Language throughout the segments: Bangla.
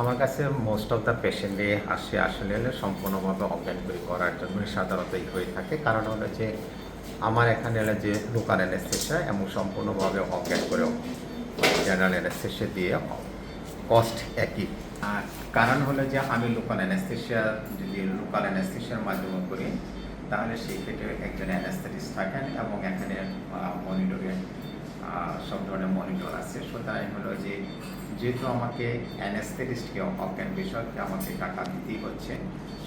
আমার কাছে মোস্ট অফ দ্য পেশেন্টই আসে আসলে সম্পূর্ণভাবে অজ্ঞান করে করার জন্য সাধারণতই হয়ে থাকে। কারণ হলো যে আমার এখানে হলো যে লোকাল অ্যানেস্থেশিয়া এবং সম্পূর্ণভাবে অজ্ঞান করে জেনারেল অ্যানেস্থেশিয়া দিয়ে কস্ট একই। আর কারণ হলো যে আমি লোকাল অ্যানেস্থেশিয়া যদি লোকাল অ্যানেস্থেশিয়ার মাধ্যমে করি, তাহলে সেই ক্ষেত্রে একজন অ্যানেস্থেটিস্ট থাকেন এবং এখানে মনিটরে সব ধরনের মনিটর আছে। সুতরাং হলো যে, যেহেতু আমাকে অ্যানেস্থেটিস্টকে অজ্ঞান বিষয়কে আমাকে টাকা দিতেই হচ্ছে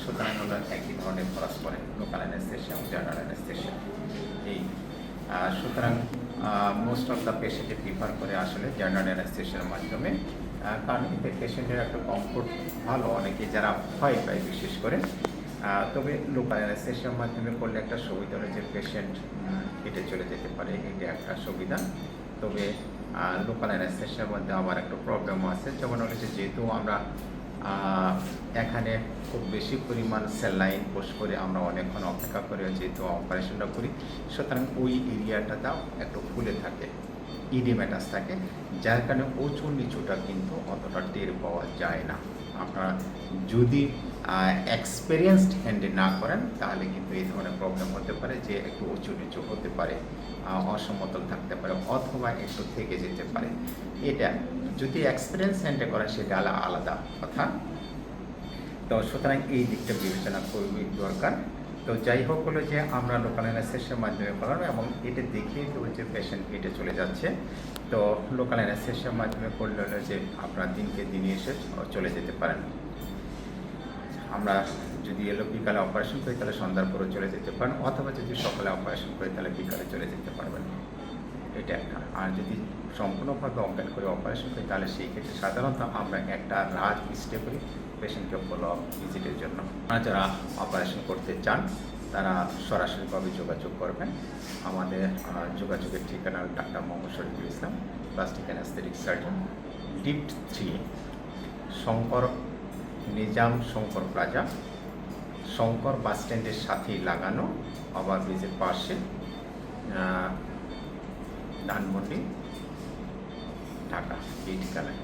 সুতরাং হলো একই ধরনের খরচ করে লোকাল অ্যানেস্থেশিয়া জেনারেল অ্যানেস্থেশিয়া এই সুতরাং মোস্ট অফ দ্য পেশেন্টে প্রিফার করে আসলে জেনারেল অ্যানেস্থেশিয়ার মাধ্যমে কারণ এতে পেশেন্টের একটা কমফোর্ট ভালো। অনেকে যারা ভয় পায় বিশেষ করে তবে লোকাল অ্যানেস্থেশিয়ার মাধ্যমে করলে একটা সুবিধা হলো যে পেশেন্ট হেঁটে চলে যেতে পারে, এটা একটা সুবিধা। তবে লোকাল অ্যানেস্থেশিয়ার মধ্যে আমার একটা প্রবলেমও আছে। যেমন হচ্ছে যেহেতু আমরা এখানে খুব বেশি পরিমাণ স্যালাইন পোষ করে আমরা অনেকক্ষণ অপেক্ষা করে যেহেতু অপারেশনটা করি, সুতরাং ওই এরিয়াটাতেও একটু ফুলে থাকে ইডিমেটাস থাকে, যার কারণে উঁচু নিচুটা কিন্তু অতটা টের পাওয়া যায় না। আপনারা যদি এক্সপিরিয়েন্সড হ্যান্ডে না করেন, তাহলে কিন্তু এই ধরনের প্রবলেম হতে পারে যে একটু উঁচু নিচু হতে পারে অসমতল থাকতে পারে অথবা একটু থেকে যেতে পারে। এটা যদি এক্সপিরিয়েন্স হ্যান্ডে করেন, সেটা আলা- আলাদা কথা। তো সুতরাং এই দিকটা বিবেচনা করবই দরকার। তো যাই হোক হলো যে আমরা লোকাল অ্যানাস্থেশিয়ার মাধ্যমে করানো এবং এটা দেখিয়ে দেবো যে পেশেন্ট পেটে চলে যাচ্ছে। তো লোকাল অ্যানাস্থেশিয়ার মাধ্যমে করলে হলো যে আপনার দিনকে দিনে এসে চলে যেতে পারেন। আমরা যদি এলো বিকালে অপারেশন করি, তাহলে সন্ধ্যার পরে চলে যেতে পারেন, অথবা যদি সকালে অপারেশন করি, তাহলে বিকালে চলে যেতে পারবেন। এটা একটা। আর যদি সম্পূর্ণভাবে অজ্ঞান করে অপারেশন করি, তাহলে সেই ক্ষেত্রে সাধারণত আমরা একটা রাত স্টে করি পেশেন্টকে ফলো আপ ভিজিটের জন্য। যারা অপারেশন করতে চান, তারা সরাসরিভাবে যোগাযোগ করবেন। আমাদের যোগাযোগের ঠিকানা doctor Mohammad Shariful Islam plastic anaesthetic surgeon ডিপ্ট three Shankar Nizam Shankar plaza Shankar bus স্ট্যান্ডের সাথেই লাগানো ওভার ব্রিজের পাশে ধানমন্ডি, ঢাকা, এই ঠিকানায়।